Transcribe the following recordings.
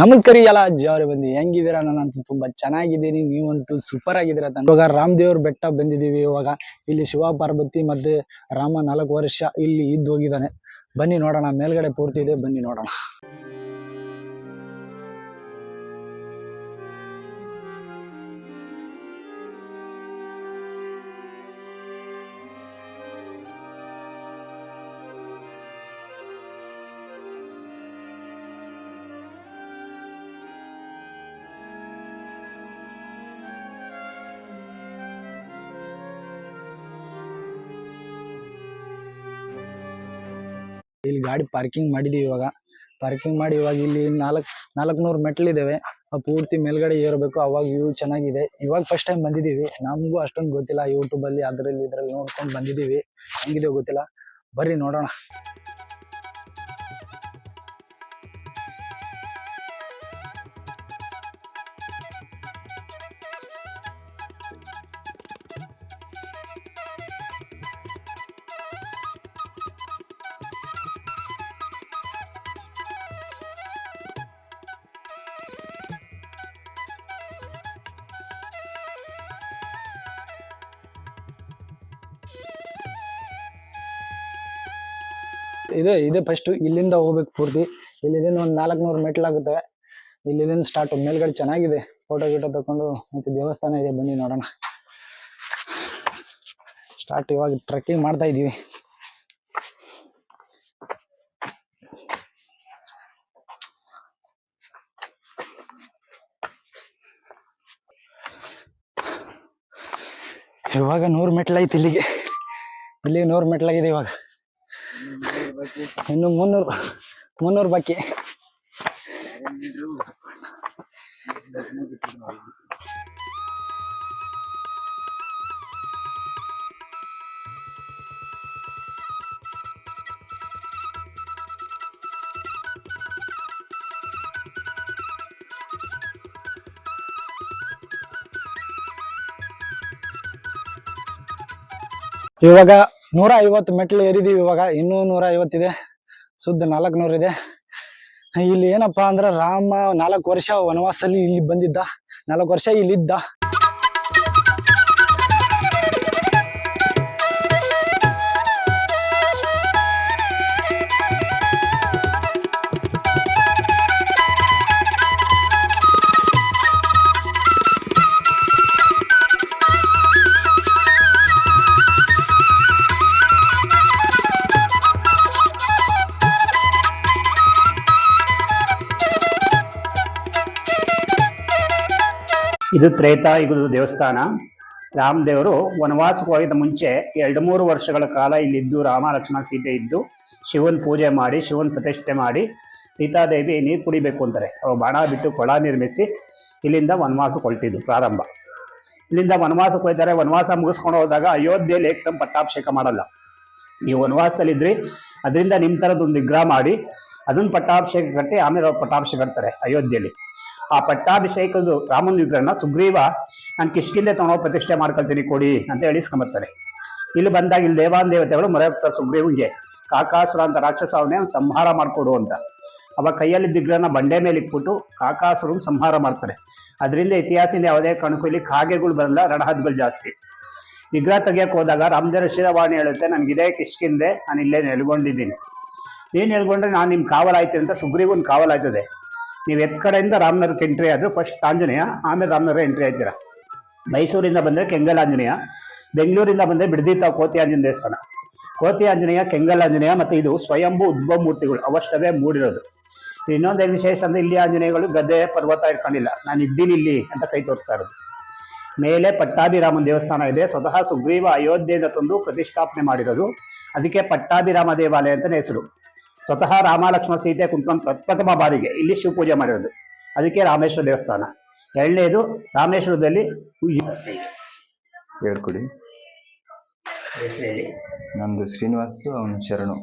ನಮಸ್ಕಾರ ಎಲ್ಲ ಅಜ್ಜಿ ಅವ್ರೆ ಬಂದು. ಹೆಂಗಿದ್ದೀರಾ? ನಾನಂತೂ ತುಂಬಾ ಚೆನ್ನಾಗಿದ್ದೀನಿ. ನೀವಂತೂ ಸೂಪರ್ ಆಗಿದ್ದೀರಾ ತಾನೆ. ಇವಾಗ ರಾಮದೇವ್ರ ಬೆಟ್ಟ ಬಂದಿದ್ದೀವಿ ಇವಾಗ. ಇಲ್ಲಿ ಶಿವ ಪಾರ್ವತಿ ಮತ್ತೆ ರಾಮ ನಾಲ್ಕು ವರ್ಷ ಇಲ್ಲಿ ಇದ್ದು ಹೋಗಿದ್ದಾನೆ. ಬನ್ನಿ ನೋಡೋಣ. ಮೇಲ್ಗಡೆ ಪೂರ್ತಿ ಇದೆ. ಬನ್ನಿ ನೋಡೋಣ. ಇಲ್ಲಿ ಗಾಡಿ ಪಾರ್ಕಿಂಗ್ ಮಾಡಿದೀವಿ ಇವಾಗ. ಪಾರ್ಕಿಂಗ್ ಮಾಡಿ ಇವಾಗ ಇಲ್ಲಿ ನಾಲ್ಕ್, ನಾಲ್ಕುನೂರು ಮೆಟ್ಲಿದ್ದಾವೆ ಪೂರ್ತಿ ಮೇಲ್ಗಡೆ ಏರ್ಬೇಕು, ಅವಾಗ ವ್ಯೂ ಚೆನ್ನಾಗಿದೆ. ಇವಾಗ ಫಸ್ಟ್ ಟೈಮ್ ಬಂದಿದೀವಿ. ನಮಗೂ ಅಷ್ಟೊಂದು ಗೊತ್ತಿಲ್ಲ ಯೂಟ್ಯೂಬಲ್ಲಿ ಅದ್ರಲ್ಲಿ ಇದ್ರಲ್ಲಿ ನೋಡ್ಕೊಂಡು ಬಂದಿದೀವಿ. ಹೆಂಗಿದೆ ಗೊತ್ತಿಲ್ಲ. ಬರ್ರಿ ನೋಡೋಣ. ಇದೆ ಇದೆ ಫಸ್ಟ್ ಇಲ್ಲಿಂದ ಹೋಗ್ಬೇಕು ಪೂರ್ತಿ. ಇಲ್ಲಿಂದ ಒಂದು ನಾಲ್ಕುನೂರು ಮೆಟ್ಲಾಗುತ್ತೆ ಇಲ್ಲಿಂದ ಸ್ಟಾರ್ಟ್ ಮೇಲ್ಗಡೆ ಚೆನ್ನಾಗಿದೆ. ಫೋಟೋ ಗೀಟೋ ತಕೊಂಡು ಮತ್ತೆ ದೇವಸ್ಥಾನ ಇದೆ, ಬನ್ನಿ ನೋಡೋಣ. ಸ್ಟಾರ್ಟ್ ಇವಾಗ ಟ್ರೆಕ್ಕಿಂಗ್ ಮಾಡ್ತಾ ಇದೀವಿ. ಇವಾಗ ನೂರು ಮೆಟ್ಲೈತಿ ಇಲ್ಲಿಗೆ. ಇಲ್ಲಿ ನೂರು ಮೆಟ್ಲಾಗಿದೆ ಇವಾಗ. ಇನ್ನು ಮುನ್ನೂರು ಮುನ್ನೂರು ಬಾಕಿ ಇವಾಗ ನೂರ ಐವತ್ತು ಮೆಟ್ಲು ಏರಿದೀವಿ ಇವಾಗ. ಇನ್ನೂ ನೂರ ಐವತ್ತಿದೆ ಸುದ್ದ ನಾಲ್ಕು ನೂರು ಇದೆ. ಇಲ್ಲಿ ಏನಪ್ಪಾ ಅಂದ್ರೆ ರಾಮ ನಾಲ್ಕು ವರ್ಷ ವನವಾಸದಲ್ಲಿ ಇಲ್ಲಿ ಬಂದಿದ್ದ. ನಾಲ್ಕು ವರ್ಷ ಇಲ್ಲಿದ್ದ. ಇದು ತ್ರೇತಾಯುಗದ ದೇವಸ್ಥಾನ. ರಾಮದೇವರು ವನವಾಸಕ್ಕೆ ಹೋಗಿದ್ದ ಮುಂಚೆ ಎರಡು ಮೂರು ವರ್ಷಗಳ ಕಾಲ ಇಲ್ಲಿದ್ದು ರಾಮ ಲಕ್ಷ್ಮಣ ಸೀತೆ ಇದ್ದು ಶಿವನ್ ಪೂಜೆ ಮಾಡಿ, ಶಿವನ್ ಪ್ರತಿಷ್ಠೆ ಮಾಡಿ ಸೀತಾದೇವಿ ನೀರು ಕುಡಿಬೇಕು ಅಂತಾರೆ. ಅವ್ರು ಬಾಣ ಬಿಟ್ಟು ಕೊಳ ನಿರ್ಮಿಸಿ ಇಲ್ಲಿಂದ ವನವಾಸಕ್ಕೆ ಹೊರಟಿದ್ದು ಪ್ರಾರಂಭ. ಇಲ್ಲಿಂದ ವನವಾಸಕ್ಕೆ ಹೋಗ್ತಾರೆ ವನವಾಸ ಮುಗಿಸ್ಕೊಂಡು ಹೋದಾಗ ಅಯೋಧ್ಯೆಯಲ್ಲಿ ಏಕದಂ ಪಟ್ಟಾಭಿಷೇಕ ಮಾಡಲ್ಲ. ನೀವು ವನವಾಸದಲ್ಲಿದ್ರಿ, ಅದರಿಂದ ನಿಮ್ಮ ಥರದೊಂದು ವಿಗ್ರಹ ಮಾಡಿ ಅದನ್ನ ಪಟ್ಟಾಭಿಷೇಕ ಕಟ್ಟಿ ಆಮೇಲೆ ಅವ್ರು ಪಟ್ಟಾಭಿಷೇಕ ಕಟ್ತಾರೆ ಅಯೋಧ್ಯೆಯಲ್ಲಿ ಆ ಪಟ್ಟಾಭಿಷೇಕದು ರಾಮನ ವಿಗ್ರಹನ ಸುಗ್ರೀವ ನಾನು ಕಿಷ್ಕಿಂದೆ ತಗೊಂಡೋಗಿ ಪ್ರತಿಷ್ಠೆ ಮಾಡ್ಕೊಳ್ತೀನಿ ಕೊಡಿ ಅಂತ ಹೇಳಿ ಇಲ್ಲಿ ಬಂದಾಗ ಇಲ್ಲಿ ದೇವಾನ್ ದೇವತೆಗಳು ಮೊರೆ ಹೋಗ್ತಾರೆ ಸುಗ್ರೀವಿಗೆ ಕಾಕಾಸುರ ಅಂತ ರಾಕ್ಷಸ ಅವನೇ ಸಂಹಾರ ಮಾಡಿಕೊಡು ಅಂತ. ಅವಾಗ ಕೈಯಲ್ಲಿ ವಿಗ್ರಹನ ಬಂಡೆ ಮೇಲೆ ಇಟ್ಬಿಟ್ಟು ಕಾಕಾಸುರನ್ ಸಂಹಾರ ಮಾಡ್ತಾರೆ. ಅದರಿಂದ ಇತಿಹಾಸದಿಂದ ಯಾವುದೇ ಕಾರಣಕ್ಕೂ ಕಾಗೆಗಳು ಬರಲ್ಲ ರಣಹದ್ಗಳು ಜಾಸ್ತಿ. ವಿಗ್ರಹ ತೆಗಿಯಕ್ಕೆ ಹೋದಾಗ ರಾಮದೇವರ ಶಿರವಾಣಿ ಹೇಳುತ್ತೆ, ನನಗಿದೆ ಕಿಷ್ಕಿಂದೆ ನಾನು ಇಲ್ಲೇ ನೆಲ್ಗೊಂಡಿದ್ದೀನಿ. ನೀನು ಹೇಳ್ಕೊಂಡ್ರೆ ನಾನು ನಿಮ್ಮ ಕಾವಲಾಯ್ತೀನಿ ಅಂತ ಸುಗ್ರೀವನ್ ಕಾವಲಾಯ್ತದೆ ನೀವು ಎತ್ ಕಡೆಯಿಂದ ರಾಮನಗರಕ್ಕೆ ಎಂಟ್ರಿ ಆದರೆ ಫಸ್ಟ್ ಆಂಜನೇಯ, ಆಮೇಲೆ ರಾಮನಗರ ಎಂಟ್ರಿ ಆಯ್ತೀರಾ. ಮೈಸೂರಿಂದ ಬಂದರೆ ಕೆಂಗಲ್ ಆಂಜನೇಯ ಬೆಂಗಳೂರಿಂದ ಬಂದರೆ ಬಿಡದಿ ತಾವು ಕೋತಿ ಆಂಜನೇಯ ದೇವಸ್ಥಾನ. ಕೋತಿ ಆಂಜನೇಯ ಕೆಂಗಲ್ ಆಂಜನೇಯ ಮತ್ತು ಇದು ಸ್ವಯಂಭೂ ಉದ್ಭವ ಮೂರ್ತಿಗಳು ಅವಷ್ಟವೇ ಮೂಡಿರೋದು ಇನ್ನೊಂದೇನು ವಿಶೇಷ ಅಂದರೆ ಇಲ್ಲಿ ಆಂಜನೇಯಗಳು ಗದ್ದೆ, ಪರ್ವತ ಇಟ್ಕೊಂಡಿಲ್ಲ. ನಾನು ಇದ್ದೀನಿ ಇಲ್ಲಿ ಅಂತ ಕೈ ತೋರಿಸ್ತಾ ಇರೋದು. ಮೇಲೆ ಪಟ್ಟಾಭಿರಾಮನ ದೇವಸ್ಥಾನ ಇದೆ. ಸ್ವತಃ ಸುಗ್ರೀವ ಅಯೋಧ್ಯೆಯಿಂದ ತಂದು ಪ್ರತಿಷ್ಠಾಪನೆ ಮಾಡಿರೋದು. ಅದಕ್ಕೆ ಪಟ್ಟಾಭಿರಾಮ ದೇವಾಲಯ ಅಂತಲೇ ಹೆಸರು. ಸ್ವತಃ ರಾಮ ಲಕ್ಷ್ಮಣ ಸೀತೆ ಕುಂತ್ಕೊಂಡು ಪ್ರಪ್ರಥಮ ಬಾರಿಗೆ ಇಲ್ಲಿ ಶಿವ ಪೂಜೆ ಮಾಡಿರೋದು. ಅದಕ್ಕೆ ರಾಮೇಶ್ವರ ದೇವಸ್ಥಾನ. ಎರಡನೇದು ರಾಮೇಶ್ವರದಲ್ಲಿ ಹೇಳ್ಕೊಡಿ. ನಂದು ಶ್ರೀನಿವಾಸ್ ಅವನು ಶರಣು.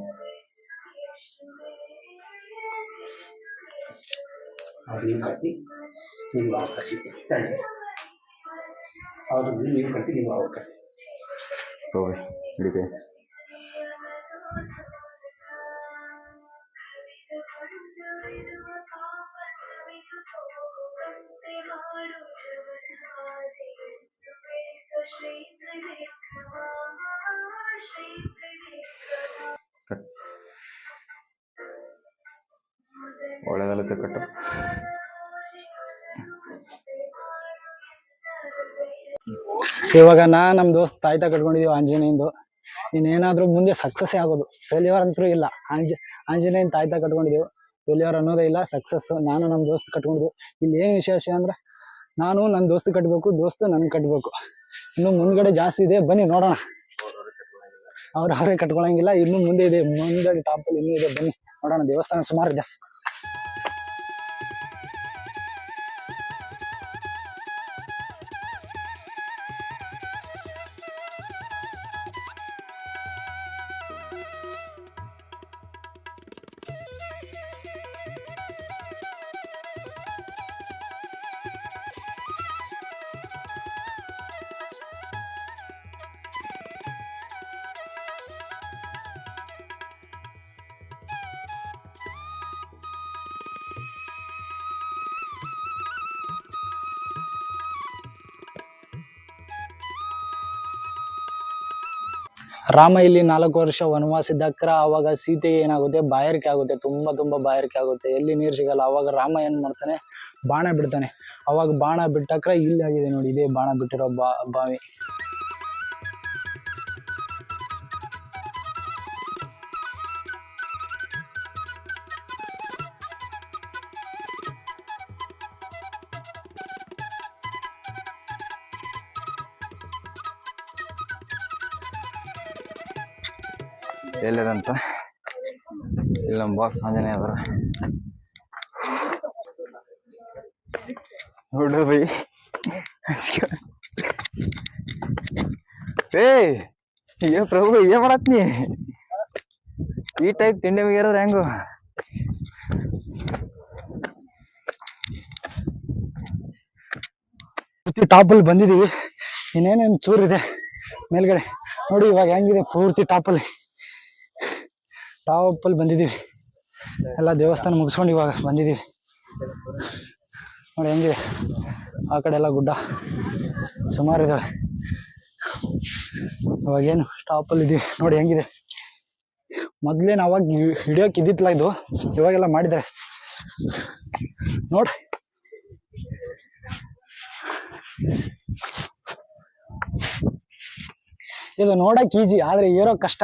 ನೀವು ಕಟ್ಟಿ ನಿಮ್ಮ ಅವ್ರು ಕಟ್ಟಿ. ಅವರು ನೀವು ಕಟ್ಟಿ ನಿಮ್ಮ ಅವ್ರು ಕಟ್ಟಿ. ಹೋಗಿ ಒಳ್ಳೆದಲ್ಲತ್ತೆ ಕಟ್ಟ. ಇವಾಗ ನಾ ನಮ್ ದೋಸ್ತ್ ತಾಯ್ತ ಕಟ್ಕೊಂಡಿದೀವಿ ಆಂಜನೇಯಂದು. ಇನ್ನೇನಾದ್ರೂ ಮುಂದೆ ಸಕ್ಸಸ್ ಆಗೋದು. ಫೇಲ್ಯೂರ್ ಅಂತೂ ಇಲ್ಲ. ಆಂಜ, ಆಂಜನೇಯನ್ ತಾಯ್ತ ಕಟ್ಕೊಂಡಿದೀವಿ. ಫೇಲ್ಯೂರ್ ಅನ್ನೋದೇ ಇಲ್ಲ ಸಕ್ಸಸ್ ನಾನು ನಮ್ ದೋಸ್ತ್ ಕಟ್ಕೊಂಡಿದ್ವಿ. ಇಲ್ಲಿ ಏನ್ ವಿಶೇಷ ಅಂದ್ರೆ ನಾನು ನನ್ನ ದೋಸ್ತ ಕಟ್ಟಬೇಕು ದೋಸ್ತು ನನ್ ಕಟ್ಟಬೇಕು ಇನ್ನು ಮುಂದ್ಗಡೆ ಜಾಸ್ತಿ ಇದೆ, ಬನ್ನಿ ನೋಡೋಣ. ಅವ್ರು ಅವರೇ ಕಟ್ಕೊಳಂಗಿಲ್ಲ, ಇನ್ನು ಮುಂದೆ ಇದೆ ಮುಂದೆ ಟಾಪಲ್ಲಿ ಇನ್ನೂ ಇದೆ, ಬನ್ನಿ ನೋಡೋಣ, ದೇವಸ್ಥಾನ ಸುಮಾರು ಇದೆ. ರಾಮ ಇಲ್ಲಿ ನಾಲ್ಕು ವರ್ಷ ವನವಾಸ ಇದ್ದಕ್ರ ಅವಾಗ ಸೀತೆಗೆ ಏನಾಗುತ್ತೆ? ಬಾಯಾರಿಕೆ ಆಗುತ್ತೆ. ತುಂಬಾ ತುಂಬಾ ಬಾಯಾರಿಕೆ ಆಗುತ್ತೆ. ಎಲ್ಲಿ ನೀರು ಸಿಗಲ್ಲ. ಅವಾಗ ರಾಮ ಏನ್ ಮಾಡ್ತಾನೆ? ಬಾಣ ಬಿಡ್ತಾನೆ. ಅವಾಗ ಬಾಣ ಬಿಟ್ಟಕ್ರ ಇಲ್ಲಿ ಆಗಿದೆ ನೋಡಿ. ಇದೇ ಬಾಣ ಬಿಟ್ಟಿರೋ ಬಾವಿ. ಎಲ್ಲದಂತ ಇಲ್ಲಿ, ನಮ್ಮ ಬಾಸ್ ಆಂಜನೇಯ ಅದರ ನೋಡು ಬೈ ಏ ಪ್ರಭು, ಏನ್ ಮಾಡತ್ನಿ ಈ ಟೈಪ್ ತಿಂಡಿ ಮಗಿರೋದ್ರ ಹೆಂಗು? ಟಾಪಲ್ಲಿ ಬಂದಿದೀವಿ. ಇನ್ನೇನೇನು ಚೂರಿದೆ ಮೇಲ್ಗಡೆ. ನೋಡಿ ಇವಾಗ ಹೆಂಗಿದೆ ಪೂರ್ತಿ ಟಾಪಲ್ಲಿ ಟಾಪ್ ಬಂದಿದ್ದೀವಿ. ಎಲ್ಲ ದೇವಸ್ಥಾನ ಮುಗಿಸ್ಕೊಂಡು ಇವಾಗ ಬಂದಿದ್ದೀವಿ. ನೋಡಿ ಹೆಂಗಿದೆ? ಆ ಕಡೆ ಎಲ್ಲ ಗುಡ್ಡ ಸುಮಾರು ಇದಾವೆ. ಇವಾಗೇನು ಸ್ಟಾಪಲ್ಲಿ ಇದ್ದೀವಿ ನೋಡಿ ಹೆಂಗಿದೆ? ಮೊದ್ಲೇನು ಅವಾಗ ಹಿಡಿಯೋಕೆ ಇದ್ದಿತ್ತಲ್ಲ ಇದು? ಇವಾಗೆಲ್ಲ ಮಾಡಿದ್ದಾರೆ ನೋಡಿ. ಇದು ನೋಡೋಕೆ ಈಜಿ, ಆದರೆ ಏರೋ ಕಷ್ಟ.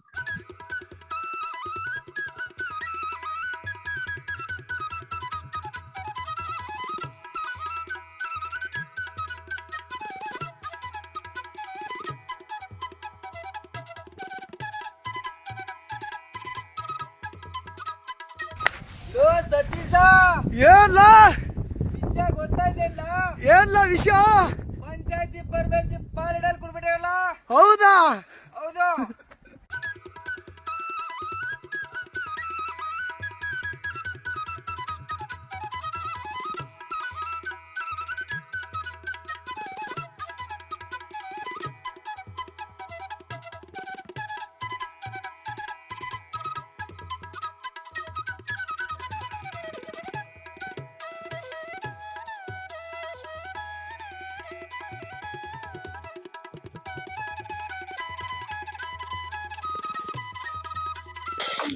ಬರೋಬರಿ ಏನ್ಲ? ವಿಷಯ ಗೊತ್ತಾಯ್ತಿಲ್ಲ ಏನ್ಲ ವಿಷಯ? ಪಂಚಾಯತಿ ಪರ್ಮಿಷನ್ ಪಾಲಿಡಲ್ ಕೊಡ್ಬಿಟ್ಟಿರಲ್ಲ ಹೌದಾ? ಹೌದು.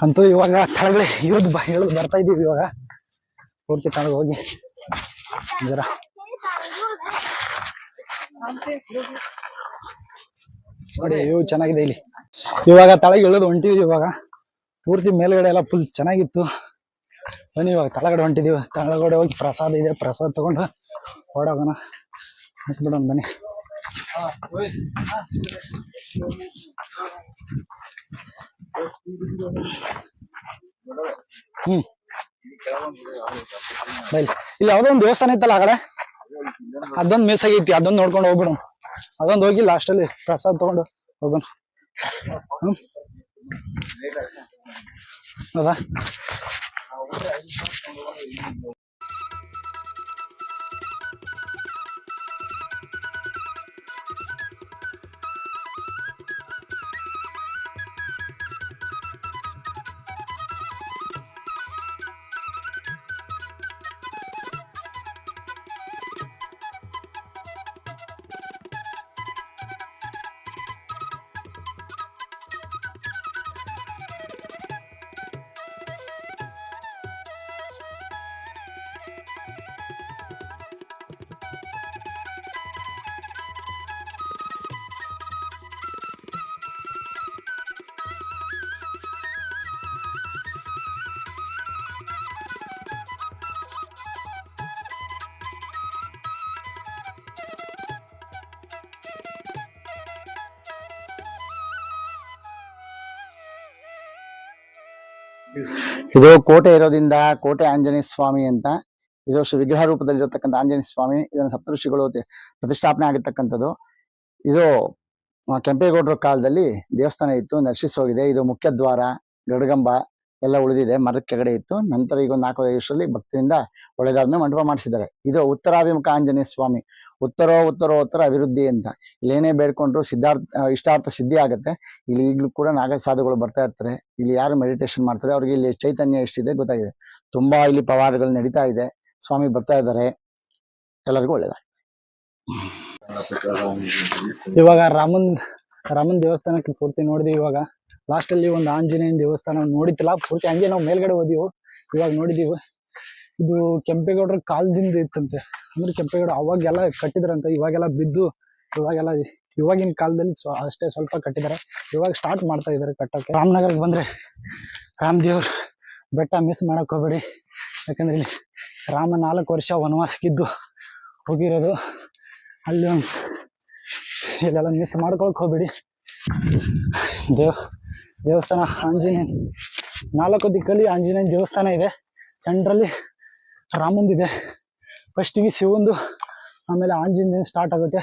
ಅಂತೂ ಇವಾಗ ತಳಗಡೆ ಇವತ್ತು ಬ ಹೇಳೋದು ಬರ್ತಾ ಇದೀವಿ ಇವಾಗ. ಪೂರ್ತಿ ತಳಗ ಹೋಗಿ. ಜರ. ನೋಡಿ ಇವು ಚೆನ್ನಾಗಿದೆ ಇಲ್ಲಿ. ಇವಾಗ ತಳಗೆ ಇಳೋದು ಹೊಂಟಿದ್ವಿ ಇವಾಗ. ಪೂರ್ತಿ ಮೇಲ್ಗಡೆ ಎಲ್ಲ ಫುಲ್ ಚೆನ್ನಾಗಿತ್ತು. ಬನ್ನಿ, ಇವಾಗ ತಳಗಡೆ ಹೊಂಟಿದೀವಿ. ತಳಗಡೆ ಹೋಗಿ ಪ್ರಸಾದ ಇದೆ, ಪ್ರಸಾದ ತಗೊಂಡು ಓಡೋಗೋಣ. ಬಿಡೋಣ ಬನ್ನಿ. ಬೈಲ್. ಇಲ್ಲಿ ಯಾವ್ದೋ ಒಂದು ದೇವಸ್ಥಾನ ಇತ್ತಲ್ಲ ಆಗಲೇ ಅದೊಂದು ಮಿಸ್ ಆಗೈತಿ ಅದೊಂದು ನೋಡ್ಕೊಂಡು ಹೋಗ್ಬಿಡು. ಅದೊಂದು ಹೋಗಿ ಲಾಸ್ಟಲ್ಲಿ ಪ್ರಸಾದ ತಗೊಂಡು ಹೋಗೋಣ. ಹ್ಮ್. ಹೌದಾ ಇದು ಕೋಟೆ ಇರೋದ್ರಿಂದ ಕೋಟೆ ಆಂಜನೇಯ ಸ್ವಾಮಿ ಅಂತ. ಇದು ವಿಗ್ರಹ ರೂಪದಲ್ಲಿರತಕ್ಕಂಥ ಆಂಜನೇಯ ಸ್ವಾಮಿ. ಇದನ್ನು ಸಪ್ತಋಷಿಗಳು ಪ್ರತಿಷ್ಠಾಪನೆ ಆಗಿರ್ತಕ್ಕಂಥದ್ದು. ಇದು ಕೆಂಪೇಗೌಡರ ಕಾಲದಲ್ಲಿ ದೇವಸ್ಥಾನ ಇತ್ತು ನಶಿಸಿ ಹೋಗಿದೆ ಇದು ಮುಖ್ಯ ದ್ವಾರ ಗರುಡಗಂಬ ಎಲ್ಲ ಉಳಿದಿದೆ ಮರದ ಕೆಳಗಡೆ ಇತ್ತು. ನಂತರ ಈಗ ಒಂದು ನಾಲ್ಕು ಐದು ವರ್ಷದಲ್ಲಿ ಭಕ್ತರಿಂದ ಒಳ್ಳೆದಾದ್ಮೇಲೆ ಮಂಟಪ ಮಾಡಿಸಿದ್ದಾರೆ. ಇದು ಉತ್ತರಾಭಿಮುಖ ಆಂಜನೇಯ ಸ್ವಾಮಿ. ಉತ್ತರೋ ಉತ್ತರೋ ಉತ್ತರ ಅಭಿವೃದ್ಧಿ ಅಂತ. ಇಲ್ಲೇನೇ ಬೇಡ್ಕೊಂಡ್ರು ಸಿದ್ಧಾರ್ಥ ಇಷ್ಟಾರ್ಥ ಸಿದ್ಧಿ ಆಗುತ್ತೆ. ಇಲ್ಲಿ ಈಗಲೂ ಕೂಡ ನಾಗ ಸಾಧುಗಳು ಬರ್ತಾ ಇರ್ತಾರೆ. ಇಲ್ಲಿ ಯಾರು ಮೆಡಿಟೇಷನ್ ಮಾಡ್ತಾರೆ ಅವ್ರಿಗೆ ಇಲ್ಲಿ ಚೈತನ್ಯ ಎಷ್ಟಿದೆ ಗೊತ್ತಾಗಿದೆ. ತುಂಬಾ ಇಲ್ಲಿ ಪವಾಡಗಳು ನಡೀತಾ ಇದೆ. ಸ್ವಾಮಿ ಬರ್ತಾ ಇದ್ದಾರೆ. ಎಲ್ಲರಿಗೂ ಒಳ್ಳೇದ ಇವಾಗ ರಾಮನ್ ರಾಮನ್ ದೇವಸ್ಥಾನಕ್ಕೆ ಪೂರ್ತಿ ನೋಡಿದ್ವಿ ಇವಾಗ. ಲಾಸ್ಟ್ ಅಲ್ಲಿ ಒಂದು ಆಂಜನೇಯನ ದೇವಸ್ಥಾನ ನೋಡಿತ್ತಲ್ಲ, ಪೂರ್ತಿ ಹಂಗೆ ನಾವು ಮೇಲ್ಗಡೆ ಹೋದಿವು. ಇವಾಗ ನೋಡಿದೀವಿ. ಇದು ಕೆಂಪೇಗೌಡರ ಕಾಲದಿಂದ ಇತ್ತಂತೆ. ಅಂದ್ರೆ ಕೆಂಪೇಗೌಡ ಅವಾಗೆಲ್ಲ ಕಟ್ಟಿದ್ರಂತೆ, ಇವಾಗೆಲ್ಲ ಬಿದ್ದು, ಇವಾಗೆಲ್ಲ ಇವಾಗಿನ ಕಾಲದಲ್ಲಿ ಅಷ್ಟೇ ಸ್ವಲ್ಪ ಕಟ್ಟಿದ್ದಾರೆ. ಇವಾಗ ಸ್ಟಾರ್ಟ್ ಮಾಡ್ತಾ ಇದ್ದಾರೆ ಕಟ್ಟಕ್ಕೆ ರಾಮನಗರಕ್ಕೆ ಬಂದ್ರೆ ರಾಮ್ ದೇವ್ರ ಬೆಟ್ಟ ಮಿಸ್ ಮಾಡಕ್ ಹೋಗ್ಬೇಡಿ. ಯಾಕಂದ್ರೆ ಇಲ್ಲಿ ರಾಮ ನಾಲ್ಕು ವರ್ಷ ವನವಾಸಕ್ಕಿದ್ದು ಹೋಗಿರೋದು. ಅಲ್ಲಿ ಒಂದು ಇಲ್ಲೆಲ್ಲ ಮಿಸ್ ಮಾಡ್ಕೊಳಕ್ಕೆ ಹೋಗ್ಬೇಡಿ. ದೇವ್ ದೇವಸ್ಥಾನ ಆಂಜನೇಯ ನಾಲ್ಕು ದಿಕ್ಕಲ್ಲಿ ಆಂಜನೇಯ ದೇವಸ್ಥಾನ ಇದೆ. ಸೆಂಟ್ರಲ್ಲಿ ರಾಮಂದಿದೆ. ಫಸ್ಟಿಗೆ ಶಿವಂದು, ಆಮೇಲೆ ಆಂಜನೇಯ ಸ್ಟಾರ್ಟ್ ಆಗುತ್ತೆ.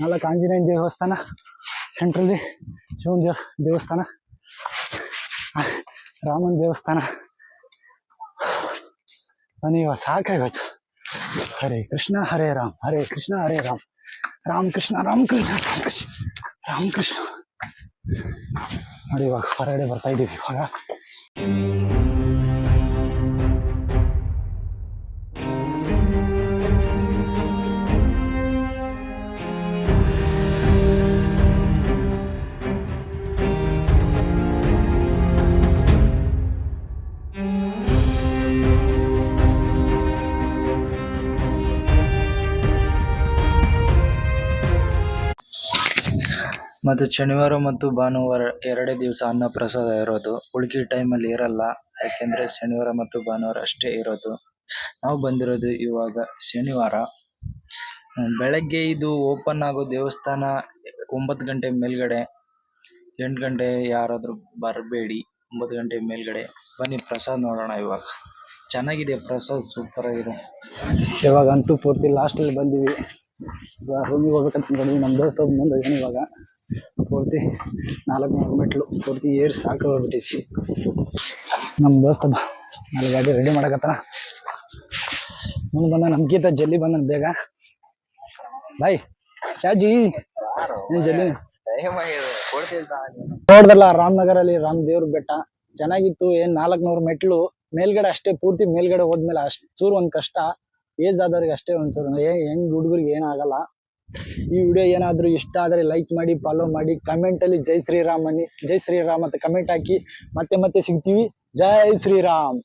ನಾಲ್ಕು ಆಂಜನೇಯ ದೇವಸ್ಥಾನ ಸೆಂಟ್ರಲ್ಲಿ ಶಿವನ ದೇವ ದೇವಸ್ಥಾನ, ರಾಮನ ದೇವಸ್ಥಾನ. ನನಗೆ ಸಾಕಾಗೋಯ್ತು. ಹರೇ ಕೃಷ್ಣ, ಹರೇ ರಾಮ್, ಹರೇ ಕೃಷ್ಣ, ಹರೇ ರಾಮ್. ರಾಮ್ ಕೃಷ್ಣ ರಾಮ್ ಕೃಷ್ಣ ನೋಡಿ ಇವಾಗ ಹೊರಗಡೆ ಬರ್ತಾ ಇದ್ದೀವಿ ಇವಾಗ. ಮತ್ತು ಶನಿವಾರ ಮತ್ತು ಭಾನುವಾರ ಎರಡೇ ದಿವಸ ಅನ್ನ ಪ್ರಸಾದ ಇರೋದು. ಉಳ್ಕಿ ಟೈಮಲ್ಲಿ ಇರಲ್ಲ, ಯಾಕೆಂದ್ರೆ ಶನಿವಾರ ಮತ್ತು ಭಾನುವಾರ ಅಷ್ಟೇ ಇರೋದು. ನಾವು ಬಂದಿರೋದು ಇವಾಗ ಶನಿವಾರ. ಬೆಳಗ್ಗೆ ಇದು ಓಪನ್ ಆಗೋ ದೇವಸ್ಥಾನ ಒಂಬತ್ತು ಗಂಟೆ ಮೇಲ್ಗಡೆ, ಎಂಟು ಗಂಟೆ ಯಾರಾದರೂ ಬರಬೇಡಿ, ಒಂಬತ್ತು ಗಂಟೆ ಮೇಲ್ಗಡೆ. ಬನ್ನಿ, ಪ್ರಸಾದ ನೋಡೋಣ ಇವಾಗ. ಚೆನ್ನಾಗಿದೆ, ಪ್ರಸಾದ್ ಸೂಪರ್ ಆಗಿದೆ. ಇವಾಗ ಅಂತೂ ಪೂರ್ತಿ ಲಾಸ್ಟಲ್ಲಿ ಬಂದೀವಿ. ಇವಾಗ ರೂಮಿಗೆ ಹೋಗ್ಬೇಕಂತ ನಮ್ಮ ದೋಸ್ತ ಮುಂದೆ ಇವಾಗ. ಪೂರ್ತಿ ನಾಲ್ಕು ನಾಲ್ಕು ಮೆಟ್ಲು ಪೂರ್ತಿ ಏರ್ ಸಾಕು ಹೋಗ್ಬಿಟ್ಟೈತಿ ನಮ್ಮ ದೋಸ್ತ ನಾಳೆ ಗಾಡಿ ರೆಡಿ ಮಾಡಕತ್ತಾನ. ಮುಂದೆ ಬಂದ ನಮ್ಗಿಂತ ಜಲ್ಲಿ ಬಂದ ಬೇಗ. ಬಾಯ್ ಶಾಜಿ ಜಲ್ಲಿ? ನೋಡ್ದಲ್ಲ, ರಾಮನಗರಲ್ಲಿ ರಾಮ್ ದೇವ್ರ ಬೆಟ್ಟ. ಚೆನ್ನಾಗಿತ್ತು, ಏನ್ ನಾಲ್ಕುನೂರು ಮೆಟ್ಲು. ಮೇಲ್ಗಡೆ ಅಷ್ಟೇ, ಪೂರ್ತಿ ಮೇಲ್ಗಡೆ ಹೋದ್ಮೇಲೆ ಅಷ್ಟ್ ಚೂರು ಒಂದ್ ಕಷ್ಟ. ಏಜ್ ಆದವ್ರಿಗೆ ಅಷ್ಟೇ ಏ, ಹೆಂಗ್ ಹುಡುಗರಿಗೆ ಏನಾಗಲ್ಲ ಈ ವಿಡಿಯೋ ಏನಾದರೂ ಇಷ್ಟ ಆದರೆ ಲೈಕ್ ಮಾಡಿ ಫಾಲೋ ಮಾಡಿ ಕಮೆಂಟಲ್ಲಿ ಜೈ ಶ್ರೀರಾಮ್ ಅನ್ನಿ ಜೈ ಶ್ರೀರಾಮ್ ಅಂತ ಕಮೆಂಟ್ ಹಾಕಿ ಮತ್ತೆ ಮತ್ತೆ ಸಿಗ್ತೀವಿ. ಜೈ ಶ್ರೀರಾಮ್.